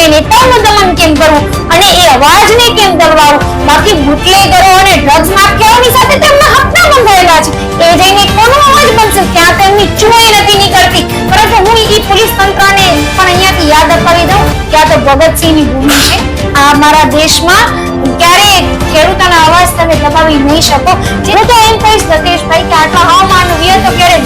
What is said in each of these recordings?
એ નેતાઓનું દમન કેમ કરવું? અને એ અવાજને કેમ દબાવવું બાકી બુટલેગરો અને ડ્રગ્સ માફિયાઓની સાથે તેમના હપ્તા બંધાયેલા છે. એ જઈને કોનો અવાજ બનશે? ત્યાં તેમની ચૂંટણી નથી નીકળતી. પરંતુ હું એ પોલીસ તંત્રને પણ અહીંયાથી યાદ અપાવી દઉં. કે આ તો ભગતસિંહની ભૂમિ છે. આ મારા દેશમાં ક્યારેય ખેડૂતોના અવાજ તમે દબાવી નહીં શકો. હું તો એમ કહીશ સતીશભાઈ કે આટલા હવામાનવીય તો ક્યારે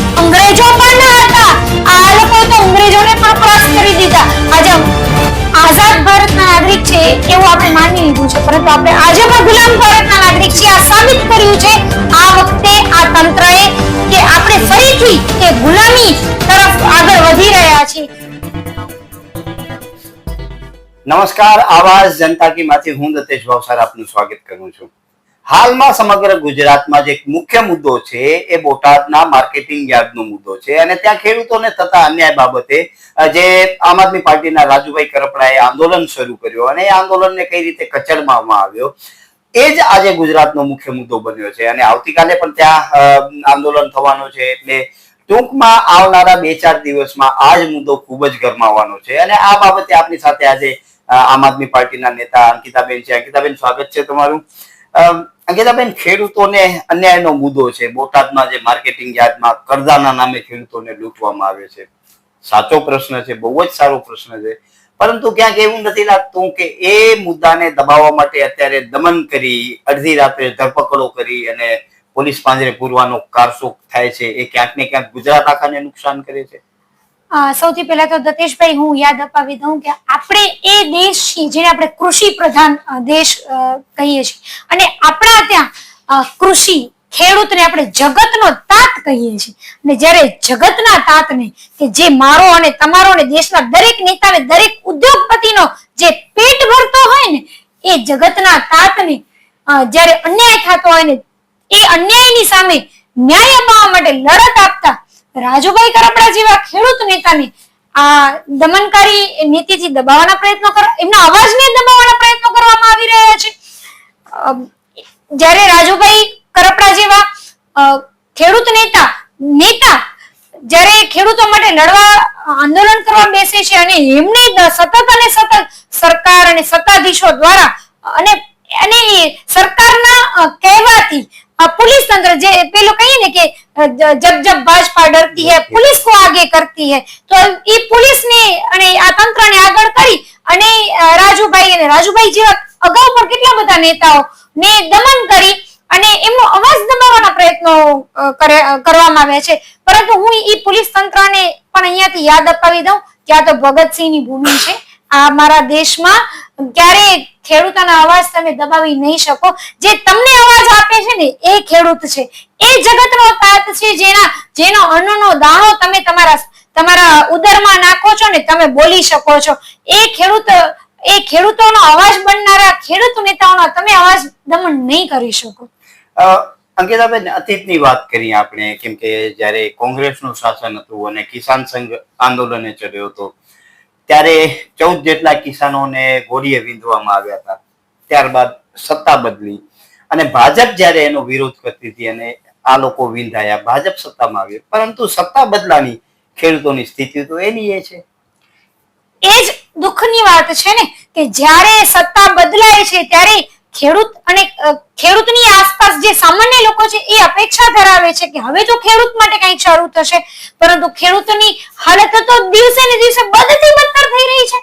આપણે આજે પણ ગુલામ ભારતના નાગરિક છીએ. આ સાબિત કર્યું છે આ વખતે આ તંત્રએ કે આપણે ફરીથી કે ગુલામી તરફ આગળ વધી રહ્યા છીએ. નમસ્કાર આવાજ જનતા કી માંથી હું દતેશ ભાવસાર આપનું સ્વાગત કરું છું. હાલમાં સમગ્ર ગુજરાતમાં જે મુખ્ય મુદ્દો છે, એ બોટાદના માર્કેટિંગ યાર્ડનો મુદ્દો છે અને ત્યાં ખેડૂતોને થતા અન્યાય બાબતે જે આમ આદમી પાર્ટીના રાજુભાઈ કરપડાએ આંદોલન શરૂ કર્યું અને એ આંદોલનને કઈ રીતે કચડવામાં આવ્યો, એ જ આજે ગુજરાતનો મુખ્ય મુદ્દો બન્યો છે અને આવતીકાલે પણ ત્યાં આંદોલન થવાનું છે એટલે ટૂંકમાં આવનારા બે ચાર દિવસમાં આ જ મુદ્દો ખૂબ જ ગરમાવાનો છે અને આ બાબતે આપની સાથે આજે આમ આદમી પાર્ટીના નેતા અંકિતાબેન છે. અંકિતાબેન, સ્વાગત છે તમારું. અંકિતાબેન, ખેડૂતોને અન્યાયનો મુદ્દો છે. બોટાદમાં જે માર્કેટિંગ યાર્ડમાં કરદાના નામે ખેડૂતોને લૂંટવામાં આવે છે. સાચો પ્રશ્ન છે, બહુ જ સારો પ્રશ્ન છે. પરંતુ ક્યાંક એવું નથી લાગતું કે એ મુદ્દાને દબાવવા માટે અત્યારે દમન કરી, અડધી રાત્રે ધરપકડો કરી અને પોલીસ પાંજરે પૂરવાનો કારસો થાય છે. એ ક્યાંક ને ક્યાંક ગુજરાત આખાને નુકસાન કરે છે. સૌથી પહેલા તો દતેશભાઈ, હું યાદ અપાવી દઉં કે આપણે એ દેશ છીએ જેને આપણે કૃષિ પ્રધાન દેશ કહીએ છીએ. અને આપણા ત્યાં કૃષિ ખેડૂતને આપણે જગતનો તાત કહીએ છીએ. અને જ્યારે જગતના તાતને કે જે મારો અને તમારો અને દેશના દરેક નેતાને, દરેક ઉદ્યોગપતિનો જે પેટ ભરતો હોય ને, એ જગતના તાતને જ્યારે અન્યાય થતો હોય ને, એ અન્યાયની સામે ન્યાય અપાવવા માટે લડત આપતા રાજુભાઈ કરપડા જેવા ખેડૂત નેતાને આ દમનકારી નીતિથી દબાવવાના પ્રયત્નો કર એમના અવાજને દબાવવાના પ્રયત્નો કરવામાં આવી રહ્યા છે. જ્યારે રાજુભાઈ કરપડા જેવા ખેડૂત નેતા નેતા જ્યારે ખેડૂતો માટે લડવા આંદોલન કરવા બેસે છે અને એમને સતત અને સતત સરકાર અને સત્તાધીશો દ્વારા અને અને સરકારના કહેવાથી પોલીસ તંત્ર જે પેલું કહીએ ને કે અ, જ- જબ જબ ભાજપા ડરતી હૈ पुलिस को आगे करती है તો એ પોલીસને અને આ તંત્રને આગળ કરી અને અ, રાજુભાઈ અને રાજુભાઈ જેવા અગાઉ પણ કેટલા બધા નેતાઓ ને દમન કરી અને એમનો અવાજ દબાવવાના પ્રયત્નો અ, કરે- અ, કરવામાં આવ્યા છે પરંતુ હું ઈ પોલીસ તંત્રને પણ અહીંયાથી યાદ અપાવી દઉં કે આ તો ભગતસિંહની ભૂમિ છે આ મારા દેશમાં ક્યારેય ખેડૂતોના અવાજ તમે દબાવી નહીં શકો. જે તમને અવાજ આપે છે ને, એ ખેડૂત છે. એ જગતનો તાત છે જેના, જેનો અન્નનો દાણો તમે તમારા તમારા ઉદરમાં નાખો છો ને, તમે બોલી શકો છો. એ ખેડૂત, એ ખેડૂતોનો અવાજ બનનારા ખેડૂત નેતાઓનો તમે અવાજ દમન નહીં કરી શકો. અંકિતાબેન, અતીતની વાત કરીએ આપણે, કેમ કે જ્યારે કોંગ્રેસનું શાસન હતું અને કિસાન સંઘ આંદોલને ચડ્યો હતો ત્યારે ચૌદ જેટલા કિસાનોને ઘોડીએ વીંધવામાં આવ્યા હતા. ત્યારબાદ સત્તા બદલી અને ભાજપ જ્યારે એનો વિરોધ કરતી હતી અને આ લોકો વિંધાયા, ભાજપ સત્તામાં આવી પરંતુ સત્તા બદલાની ખેડૂતોની સ્થિતિ તો એની એ છે. એ જ દુઃખની વાત છે ને, કે જ્યારે સત્તા બદલાય છે ત્યારે ખેડૂત અને ખેડૂતની આસપાસ જે સામાન્ય લોકો છે એ અપેક્ષા ધરાવે છે કે હવે તો ખેડૂત માટે કંઈક શરૂ થશે. પરંતુ ખેડૂતની હાલત તો દિવસે ને દિવસે બદથી બદતર થઈ રહી છે.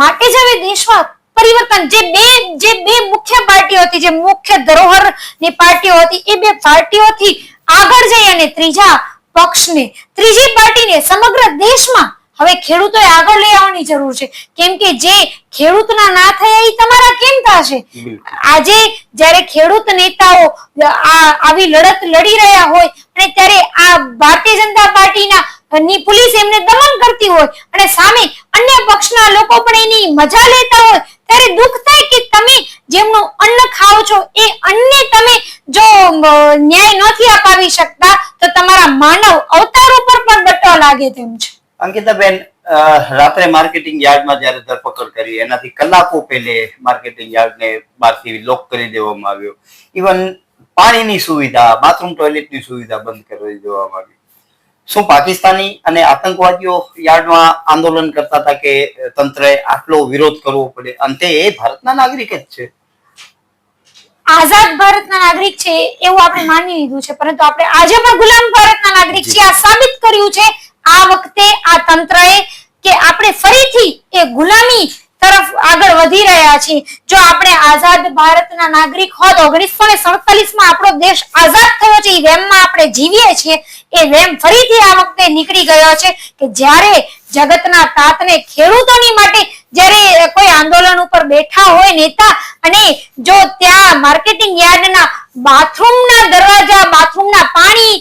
માટે જ હવે દેશમાં પરિવર્તન, જે બે જે બે મુખ્ય પાર્ટીઓ હતી, જે મુખ્ય ધરોહરની પાર્ટીઓ હતી, એ બે પાર્ટીઓથી આગળ જઈ અને ત્રીજા પક્ષને, ત્રીજી પાર્ટીને સમગ્ર દેશમાં હવે ખેડૂતોએ આગળ લઈ આવવાની જરૂર છે. કેમ કે જે ખેડૂતના ના થયા એ તમારા કેમ થશે? આજે જ્યારે ખેડૂત નેતાઓ આ આવી લડત લડી રહ્યા હોય અને ત્યારે આ ભારતીય જનતા પાર્ટીના ની પોલીસ એમને દમન કરતી હોય અને સામે અન્ય પક્ષના લોકો પણ એની મજા લેતા હોય ત્યારે દુઃખ થાય કે તમે જેમનું અન્ન ખાઓ છો એ અન્ને તમે જો ન્યાય નથી અપાવી શકતા તો તમારા માનવ અવતાર ઉપર પણ બટ્ટો લાગે તેમ છે. અંકિતાબેન રાત્રે માર્કેટિંગ યાર્ડમાં જ્યારે ધરપકડ કરી, એનાથી કલાકો પહેલે માર્કેટિંગ યાર્ડને બહારથી લોક કરી દેવામાં આવ્યો. ઇવન પાણીની સુવિધા બાથરૂમ ટોયલેટની સુવિધા બંધ કરી દેવામાં આવી. શું પાકિસ્તાની અને આતંકવાદીઓ યાર્ડમાં આંદોલન કરતા હતા કે તંત્રએ આટલો વિરોધ કરવો પડે? અંતે એ ભારતના નાગરિક જ છે. આઝાદ ભારતના નાગરિક છે, એવું આપણે માની લીધું છે, પરંતુ આપણે આજે પણ ગુલામ ભારતના નાગરિક છીએ, આ સાબિત કર્યું છે, આ તંત્રએ કે આપણે ફરીથી એ ગુલામી તરફ આગળ વધી રહ્યા છીએ. જો આપણે આઝાદ ભારતના નાગરિક હોત, ઓગણીસો ને સડતાલીસમાં આપણો દેશ આઝાદ થયો છે એ વેમમાં આપણે જીવીએ છીએ, એ વેમ ફરીથી આ વખતે નીકળી ગયો છે કે જ્યારે જગતના તાતને ખેડૂતોની માટે જ્યારે કોઈ આંદોલન ઉપર બેઠા હોય નેતા અને જો ત્યાં માર્કેટિંગ યાર્ડના બાથરૂમના દરવાજા, બાથરૂમના પાણી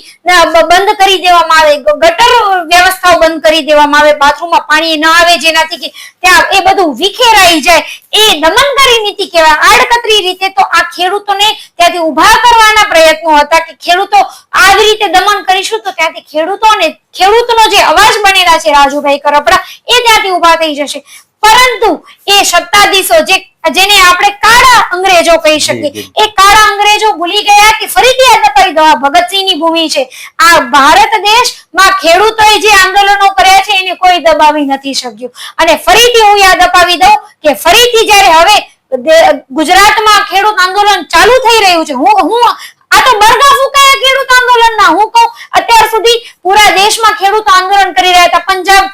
બંધ કરી દેવામાં આવે ગટર વ્યવસ્થાઓ બંધ કરી દેવામાં આવે, બાથરૂમમાં પાણી ન આવે જેનાથી કે ત્યાં એ બધું વિખેરાઈ જાય, એ દમનકારી નીતિ કહેવાય. આડકતરી રીતે તો આ ખેડૂતોને ત્યાંથી ઊભા કરવાના પ્રયત્નો હતા કે ખેડૂતો આવી રીતે દમન કરીશું તો ત્યાંથી ખેડૂતોને ખેડૂતનો જે અવાજ બનેલા છે રાજુભાઈ કરપડા એ ત્યાંથી ઊભા થઈ જશે. પરંતુ એ સત્તાધીશો જે જેને આપણે કાળા અંગ્રેજો કહી શકીએ. એ કાળા અંગ્રેજો ભૂલી ગયા કે ફરીથી આ દબાઈ દવા ભગતસિંહની ભૂમિ છે. આ ભારત દેશમાં ખેડૂતોએ જે આંદોલનો કર્યા છે એને કોઈ દબાવી નથી શક્યું. અને ફરીથી હું યાદ અપાવી દઉં કે ફરીથી જ્યારે હવે દે- ગુજરાતમાં ખેડૂત આંદોલન ચાલુ થઈ રહ્યું છે હું હું આ તો બરગા ફૂંકાયા ખેડૂત આંદોલનના. હું કહું અત્યાર સુધી પૂરા દેશમાં ખેડૂત આંદોલન કરી રહ્યા હતા. પંજાબ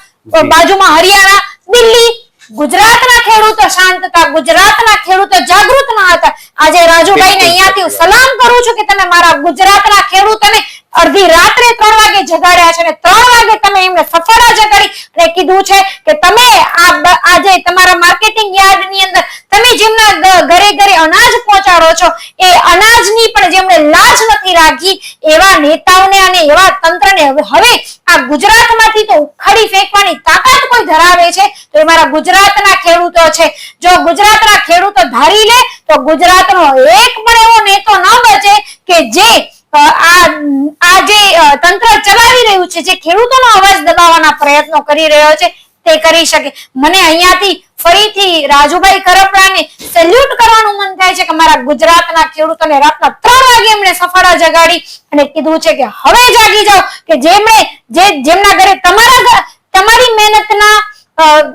બાજુમાં હરિયાણા દિલ્હી ગુજરાતના ખેડૂતો શાંત હતા. ગુજરાતના ખેડૂતો જાગૃત ન હતા. આજે રાજુભાઈને અહીંયાથી સાચી સલામ કરું છું કે તમે મારા ગુજરાતના ખેડૂતોને અડધી રાત્રે ત્રણ વાગે જગાડ્યા છે અને ત્રણ વાગે તમે એમને સફળા જગાડી અને કીધું છે કે તમે આ આજે તમારા માર્કેટિંગ યાર્ડની અંદર તમે જેમના ઘરે ઘરે અનાજ પહોંચાડો છો એ અનાજની પણ જેમણે લાજ નથી રાખી, એવા નેતાઓને અને એવા તંત્રને હવે આ ગુજરાતમાંથી તો ઉખાડી ફેંકવાની તાકાત કોઈ ધરાવે છે? તો એ મારા ગુજરાતના ખેડૂતો છે. જો ગુજરાતના ખેડૂતો ધારી લે, તો ગુજરાતનો એક પણ એવો નેતો ન બચે કે જે આ જે તંત્ર ચલાવી રહ્યું છે, જે ખેડૂતોનો અવાજ દબાવવાના પ્રયત્નો કરી રહ્યો છે, તે કરી શકે. મને અહીંયાથી ફરીથી રાજુભાઈ કરપડાને સેલ્યુટ કરવાનું મન થાય છે કે મારા ગુજરાતના ખેડૂતોને રાતના ત્રણ વાગે એમણે સફળા જગાડી અને કીધું છે કે હવે જાગી જાઓ કે જેમણે જે જેમના ઘરે તમારા તમારી મહેનતના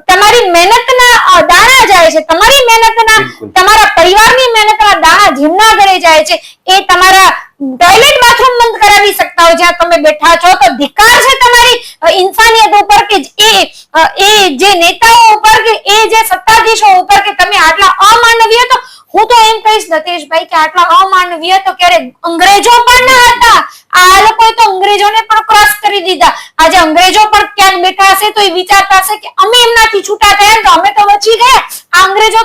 તમારી મહેનતના દાણા જાય છે તમારી મહેનતના. તમારા પરિવારની મહેનતના દાણા જેમના ઘરે જાય છે એ તમારા ટોયલેટ બાથરૂમ બંધ કરાવી શકતા હો જ્યાં તમે બેઠા છો તો ધિકાર છે તમારી ઇન્સાનિયત ઉપર કે એ એ જે નેતાઓ ઉપર કે એ જે સત્તાધીશો ઉપર કે તમે આટલા અમાનવીય તો, હું તો એમ કહીશ નતેશભાઈ કે આટલા અમાનવીય તો ક્યારે અંગ્રેજો પણ ના હતા. આ લોકોએ તો અંગ્રેજોને પણ ક્રોસ કરી દીધા. આજે અંગ્રેજો પણ ક્યાંક બેઠા હશે તો એ વિચારતા હશે કે અમે એમનાથી છૂટા થયા તો અમે તો બચી ગયા. આ અંગ્રેજો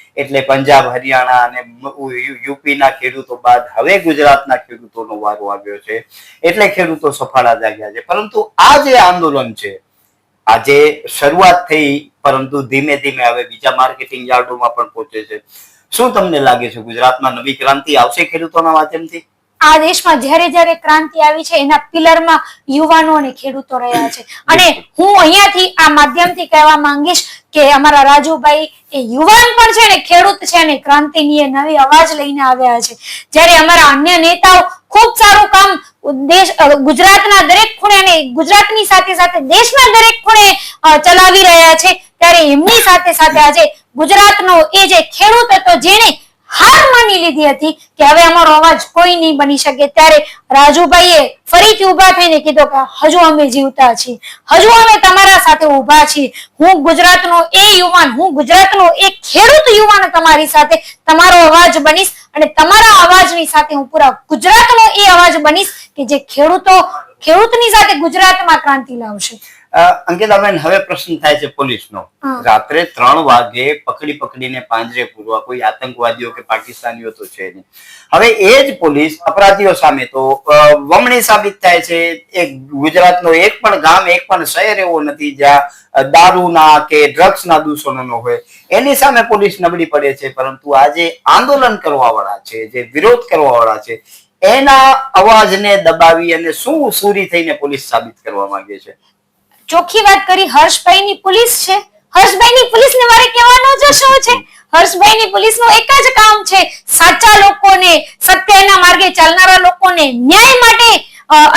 એટલે પંજાબ, હરિયાણા અને યુપીના ખેડૂતો બાદ હવે ગુજરાતના ખેડૂતોનો વારો આવ્યો છે. એટલે ખેડૂતો સફાળા જાગ્યા છે. પરંતુ આ જે આંદોલન છે, આજે શરૂઆત થઈ, પરંતુ ધીમે ધીમે હવે બીજા માર્કેટિંગ યાર્ડોમાં પણ પહોંચે છે. શું તમને લાગે છે, ગુજરાતમાં નવી ક્રાંતિ આવશે ખેડૂતોના માધ્યમથી? આ દેશમાં જ્યારે જ્યારે ક્રાંતિ આવી છે, એના પિલરમાં યુવાનો અને ખેડૂતો રહ્યા છે. અને હું અહીંયાથી આ માધ્યમથી કહેવા માંગીશ કે અમારા રાજુભાઈ એ યુવાન પણ છે ને, ખેડૂત છે અને ક્રાંતિની એ નવી અવાજ લઈને આવ્યા છે. જ્યારે અમારા અન્ય નેતાઓ ખૂબ સારું કામ દેશ ગુજરાતના દરેક ખૂણે અને ગુજરાતની સાથે સાથે દેશના દરેક ખૂણે ચલાવી રહ્યા છે, ત્યારે એમની સાથે સાથે આજે ગુજરાતનો એ જે ખેડૂત હતો જેને હાર માની લીધી હતી કે હવે અમારો અવાજ કોઈ નહીં બની શકે. ત્યારે રાજુભાઈએ ફરીથી ઊભા થઈને કીધું કે હજુ અમે જીવતા છીએ. હજુ અમે તમારા સાથે ઊભા છીએ. હું ગુજરાતનો એ યુવાન, હું ગુજરાતનો એ ખેડૂત યુવાન તમારી સાથે તમારો અવાજ બનીશ અને તમારા અવાજની સાથે હું પૂરા ગુજરાતનો એ અવાજ બનીશ કે જે ખેડૂતો, ખેડૂતની સાથે ગુજરાતમાં ક્રાંતિ લાવશે. અંકિતાબેન હવે પ્રશ્ન થાય છે પોલીસનો. રાત્રે ત્રણ વાગે પકડી પકડીને પાંજરે પૂરવા કોઈ આતંકવાદીઓ કે પાકિસ્તાનીઓ તો છે નહીં. હવે એ જ પોલીસ અપરાધીઓ સામે તો વમણી સાબિત થાય છે. એક ગુજરાતનો એક પણ ગામ એક પણ શહેર એવો નથી જ્યાં દારૂના કે ડ્રગ્સના દૂષણો ન હોય. એની સામે પોલીસ નબળી પડે છે પરંતુ આજે આંદોલન કરવા વાળા છે જે વિરોધ કરવા વાળા છે એના અવાજને દબાવી અને શું સુરી થઈને પોલીસ સાબિત કરવા માંગે છે? ચોખ્ખી વાત કરી, હર્ષભાઈની પોલીસ છે. હર્ષભાઈની પોલીસને મારે કહેવાનો જ શું છે. હર્ષભાઈની પોલીસનું એક જ કામ છે, સાચા લોકોને, સત્યના માર્ગે ચાલનારા લોકોને, ન્યાય માટે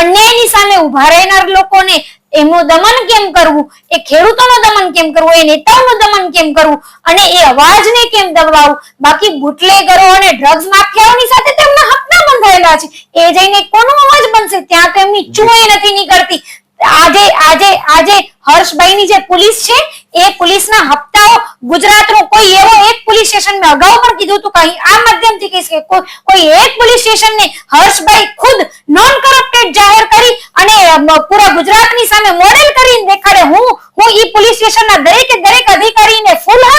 અન્યાયની સામે ઊભા રહેનાર લોકોને એમનું દમન કેમ કરવું? એ ખેડૂતોનું દમન કેમ કરવું? એ નેતાઓનું દમન કેમ કરવું? અને એ અવાજને કેમ દબાવવું? બાકી બુટલેગરો અને ડ્રગ્સ માફિયાઓની સાથે તેમના હપ્તા બંધાયેલા છે. એ જઈને કોનો અવાજ બનશે? ત્યાં તો એમની ચૂંટણી નથી નીકળતી. આજે આજે આજે હર્ષભાઈની જે પોલીસ છે, એ પોલીસના હપ્તાઓ ગુજરાતનો કોઈ એવો એક પોલીસ સ્ટેશન મેં અગાઉ પણ કીધું હતું કઈ આ માધ્યમથી કહીશ કે કોઈ એક પોલીસ સ્ટેશનને હર્ષભાઈ ખુદ નોન કરપ્ટેડ જાહેર કરી અને પૂરા ગુજરાતની સામે મોડેલ કરીને દેખાડે. હું હું ઈ પોલીસ સ્ટેશનના દરેકે દરેક અધિકારીને ને સ્વાગત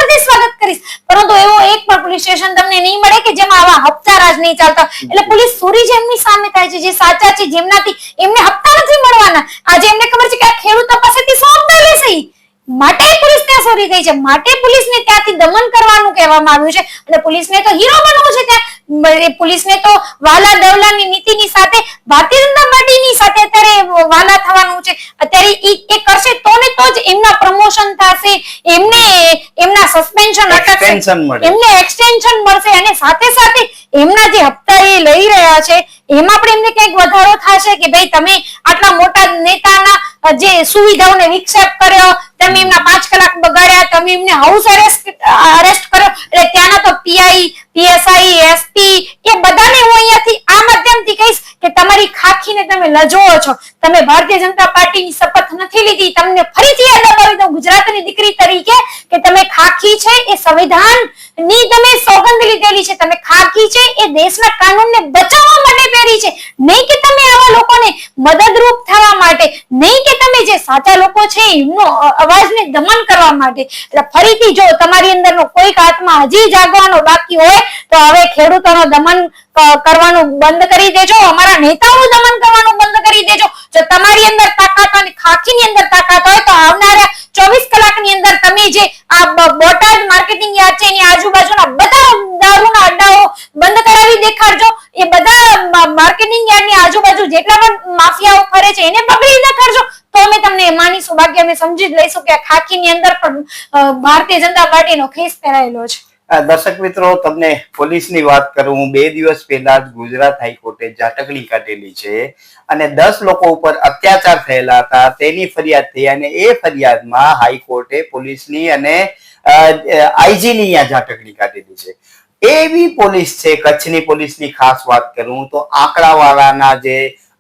કરીશ. પરંતુ એવો એક પણ પોલીસ સ્ટેશન તમને નહીં મળે કે જેમાં આવા હપ્તા રાજ નહીં ચાલતા. એટલે પોલીસ ચોરી જેમની સામે થાય છે જે સાચા છે જેમનાથી એમને હપ્તા નથી મળવાના. આજે એમને ખબર છે કે આ ખેડૂતો પાસેથી સો હપ્તા લેશે માટે પોલીસ ત્યાં ચોરી થઈ છે. માટે પોલીસને ત્યાંથી દમન કરવાનું કહેવામાં આવ્યું છે. અને પોલીસને તો હીરો બનવું છે ત્યાં. પોલીસને તો વાલા દવલાની નીતિની સાથે ભારતીય જનતા પાર્ટીની સાથે અત્યારે વાલા થવાનું છે. અત્યારે ઈ એ કરશે તો ને તો જ એમના પ્રમોશન થશે એમને એમના સસ્પેન્શન અટકશે એમને એક્સટેન્શન મળશે અને સાથે સાથે એમના જે હપ્તા એ લઈ રહ્યા છે એમાં પણ એમને કંઈક વધારો થશે કે ભાઈ તમે આટલા મોટા નેતાના જે સુવિધાઓને વિક્ષેપ કર્યો તમે એમના પાંચ કલાક બગાડ્યા તમે એમને હાઉસ અરેસ્ટ અરેસ્ટ એટલે ત્યાંના તો પીઆઈ પીએસઆઈ એસપી એ બધાને હું અહીંયાથી આ માધ્યમથી કહીશ કે તમારી ખાખીને તમે લજવો છો. તમે ભારતીય જનતા પાર્ટીની શપથ નથી લીધી. તમને ફરીથી યાદ અપાવી દઉં ગુજરાતની દીકરી તરીકે કે તમે ખાખી છે એ સંવિધાન ની તમે સોગંદ લીધેલી છે, તમે ખાકી છે, એ દેશના કાનૂનને બચાવવા માટે પહેરી છે. નહીં કે તમે આવા લોકોને મદદરૂપ થવા માટે, નહીં કે તમે જે સાચા લોકો છે, એમનો અવાજને દમન કરવા માટે. એટલે ફરીથી જો તમારી અંદરનો કોઈક આત્મા હજી જાગવાનો બાકી હોય, તો હવે ખેડૂતોનો દમન કરવાનું બંધ કરી દેજો. અમારા નેતાઓનું દમન કરવાનું બંધ કરી દેજો. જો તમારી અંદર તાકાત અને ખાખીની અંદર તાકાત હોય, તો આવનારા ચોવીસ કલાકની અંદર તમે જે આ બોટાદ માર્કેટિંગ યાર્ડ છે, એની આજુબાજુના બધા દારૂના અડ્ડાઓ બંધ કરાવી દેખાડજો. એ બધા માર્કેટિંગ યાર્ડની આજુબાજુ જેટલા પણ માફિયાઓ ફરે છે, એને પકડી દેખાડજો તો અમે તમને માનીશું બાકી અમે સમજી જ લઈશું કે ખાખીની અંદર પણ ભારતીય જનતા પાર્ટીનો ખેસ પહેરાયેલો છે. દર્શક મિત્રો, તમને પોલીસની વાત કરું બે દિવસ પહેલા જ ગુજરાત હાઈકોર્ટે ઝાટકડી કાઢેલી છે અને દસ લોકો ઉપર અત્યાચાર થયેલા હતા. તેની ફરિયાદ થઈ અને એ ફરિયાદમાં હાઈકોર્ટે પોલીસની અને આઈજીની અહીંયા જાટકડી કાઢેલી છે. એવી પોલીસ છે, કચ્છની પોલીસની ખાસ વાત કરું તો આંકડાવાળાના જે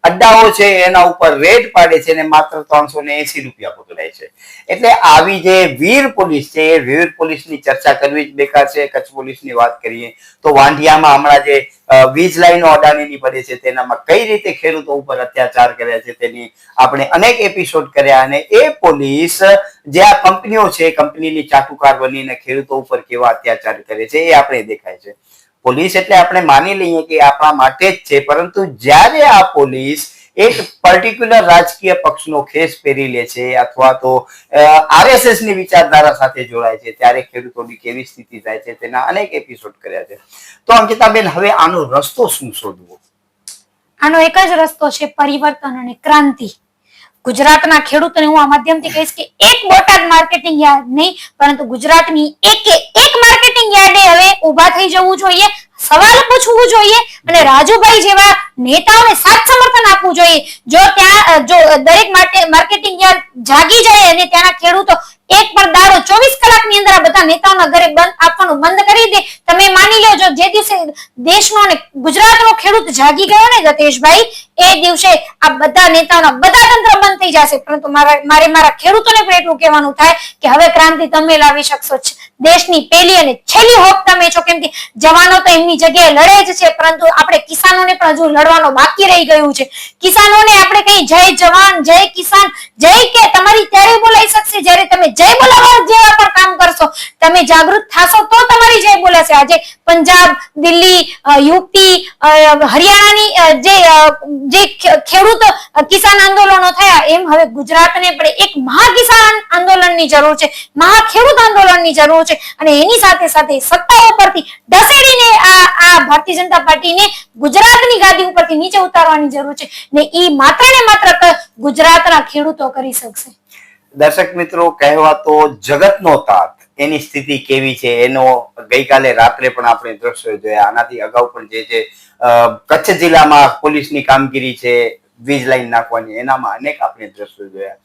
અડ્ડાઓ છે, એના ઉપર રેડ પાડે છે અને માત્ર ત્રણસો ને એસી રૂપિયા પકડાય છે. એટલે આવી જે વીર પોલીસ છે, એ વીર પોલીસની ચર્ચા કરવી જ બેકાર છે. કચ્છ પોલીસની વાત કરીએ તો વાંઢિયામાં હમણાં જે વીજ લાઈનો અડાણીની પડે છે, તેનામાં કઈ રીતે ખેડૂતો ઉપર અત્યાચાર કર્યા છે, તેની આપણે અનેક એપિસોડ કર્યા અને એ પોલીસ જે આ કંપનીઓ છે, કંપનીની ચાટુકાર બનીને ખેડૂતો ઉપર કેવા અત્યાચાર કરે છે, એ આપણે દેખાય છે. પોલીસ એટલે આપણે માની લઈએ કે આપણા માટે જ છે, પરંતુ જ્યારે આ પોલીસ એક પર્ટિક્યુલર રાજકીય પક્ષનો ખેસ પહેરી લે છે અથવા તો આરએસએસની વિચારધારા સાથે જોડાય છે, ત્યારે ખેડૂતોની કેવી સ્થિતિ થાય છે, તેના અનેક એપિસોડ કર્યા છે. તો અંકિતાબેન, હવે આનો રસ્તો શું શોધવો? આનો એક જ રસ્તો છે પરિવર્તન અને ક્રાંતિ. ગુજરાતના ખેડૂતોને હું આ માધ્યમથી કહીશ કે એક બોટાદ માર્કેટિંગ યાર્ડ નહીં, પરંતુ ગુજરાતની એક એક માર્કેટિંગ યાર્ડે હવે ઊભા થઈ જવું જોઈએ, સવાલ પૂછવું જોઈએ અને રાજુભાઈ જેવા નેતાઓને સાથ સમર્થન આપવું જોઈએ. જો ત્યાં જો દરેક માર્કેટિંગ યાર્ડ જાગી જાય અને ત્યાંના ખેડૂતો એક પણ દાડો ચોવીસ કલાકની અંદર બધા નેતાઓના ઘરે બંધ આપવાનું બંધ કરી દે. તમે માની લો, જો જે દિવસે દેશનો અને ગુજરાતનો ખેડૂત જાગી ગયો ને ગતેશભાઈ, એ દિવસે આ બધા નેતાઓના બધા તંત્ર બંધ થઈ જશે. પરંતુ મારા, મારે ખેડૂતોને પણ એટલું કહેવાનું થાય કે હવે ક્રાંતિ તમે લાવી શકશો. દેશની પહેલી અને છેલ્લી હોપ તમે છો. કેમ કે જવાનો તો એમની જગ્યાએ લડે જ છે. પરંતુ આપણે કિસાનોને પણ હજુ લડવાનો બાકી રહી ગયું છે. કિસાનોને આપણે કઈ જય જવાન, જય કિસાન, જય કે તમારી ત્યારે બોલાઈ શકશે? જ્યારે તમે જય બોલાવવા જેવા પણ કામ કરશો, તમે જાગૃત થાશો તો તમારી જય બોલાશે. આજે પંજાબ, દિલ્હી યુપી હરિયાણાની જે જે ખેડૂત કિસાન આંદોલનો થયા, એમ હવે ગુજરાતને પણ એક મહા કિસાન આંદોલનની જરૂર છે. મહા ખેડૂત આંદોલનની જરૂર છે. અને એની સાથે સાથે સત્તા ઉપરથી ઢસેડીને આ આ ભારતીય જનતા પાર્ટીને ગુજરાતની ગાદી ઉપરથી નીચે ઉતારવાની જરૂર છે ને ઈ માત્ર ને માત્ર ગુજરાતના ખેડૂતો કરી શકશે. દર્શક મિત્રો, કહેવાતો જગતનો તાત, એની સ્થિતિ કેવી છે? એનો ગઈકાલે રાત્રે પણ આપણે દ્રશ્યો જોયા. આનાથી અગાઉ પણ જે છે કચ્છ જિલ્લામાં પોલીસની કામગીરી છે, વીજ લાઈન નાખવાની, એનામાં અનેક આપણે દ્રશ્યો જોયા.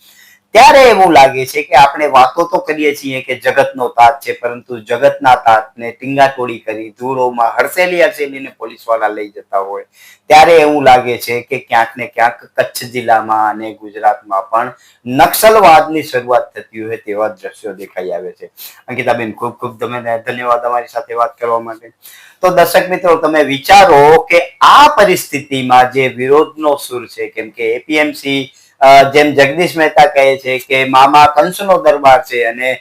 ત્યારે એવું લાગે છે કે આપણે વાતો તો કરીએ છીએ કે જગતનો તાત છે, પરંતુ જગતના તાતને ટીંગાટોળી કરી ધૂળોમાં હડસેલી હડસેલીને પોલીસવાળા લઈ જતા હોય. ત્યારે એવું લાગે છે કે ક્યાંક ને ક્યાંક કચ્છ જિલ્લામાં અને ગુજરાતમાં પણ નક્સલવાદની શરૂઆત થતી હોય તેવા દ્રશ્યો દેખાઈ આવે છે. અંકિતાબેન, ખૂબ ખૂબ તમે ધન્યવાદ અમારી સાથે વાત કરવા માટે. તો દર્શક મિત્રો, તમે વિચારો કે આ પરિસ્થિતિમાં જે વિરોધનો સુર છે, કેમ કે એપીએમસી જેમ જગદીશ મહેતા કહે છે કે મામા કંસનો દરબાર છે અને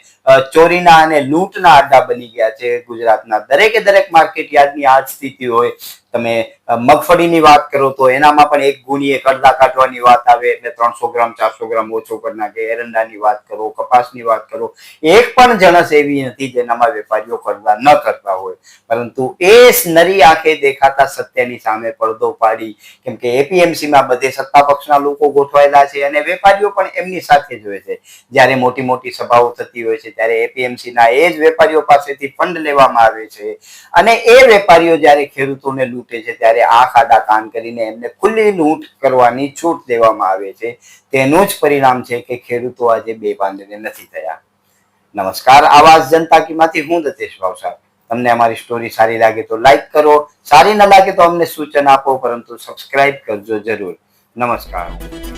ચોરીના અને લૂંટના આડા બની ગયા છે ગુજરાતના દરેકે દરેક માર્કેટ યાર્ડની આ સ્થિતિ હોય તમે મગફળીની વાત કરો તો એનામાં પણ એક ગુણીએ કડલા કાઢવાની વાત આવે, એટલે ત્રણસો ગ્રામ, ચારસો ગ્રામ ઓછો કરી નાખે, એરંડાની વાત કરો, કપાસની વાત કરો. એક પણ જણસ એવી નથી જેનામાં વેપારીઓ કડલા ન કરતા હોય. પરંતુ એ નરી આંખે દેખાતા સત્યની સામે પડદો પાડી, કેમ કે એપીએમસી માં બધે સત્તા પક્ષના લોકો ગોઠવાયેલા છે અને વેપારીઓ પણ એમની સાથે જ હોય છે. જ્યારે મોટી મોટી સભાઓ થતી હોય છે, ત્યારે એપીએમસી ના એ જ વેપારીઓ પાસેથી ફંડ લેવામાં આવે છે. અને એ વેપારીઓ જ્યારે ખેડૂતોને લૂંટે છે ત્યારે આંખ આડા કાન કરીને એમને ખુલ્લી લૂંટ કરવાની છૂટ દેવામાં આવે છે. તેનું જ પરિણામ છે કે ખેડૂતો આજે બે પાંદડે નથી થયા. નમસ્કાર, આવાજ જનતા કી માંથી હું દતેશ ભાવસાર. તમને અમારી સ્ટોરી સારી લાગે તો લાઈક કરો, સારી ન લાગે તો અમને સૂચન આપો, પરંતુ સબસ્ક્રાઇબ કરજો જરૂર. નમસ્કાર.